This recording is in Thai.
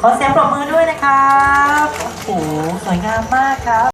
ขอเสียงปรบมือด้วยนะครับ โอ้โห สวยงามมากครับ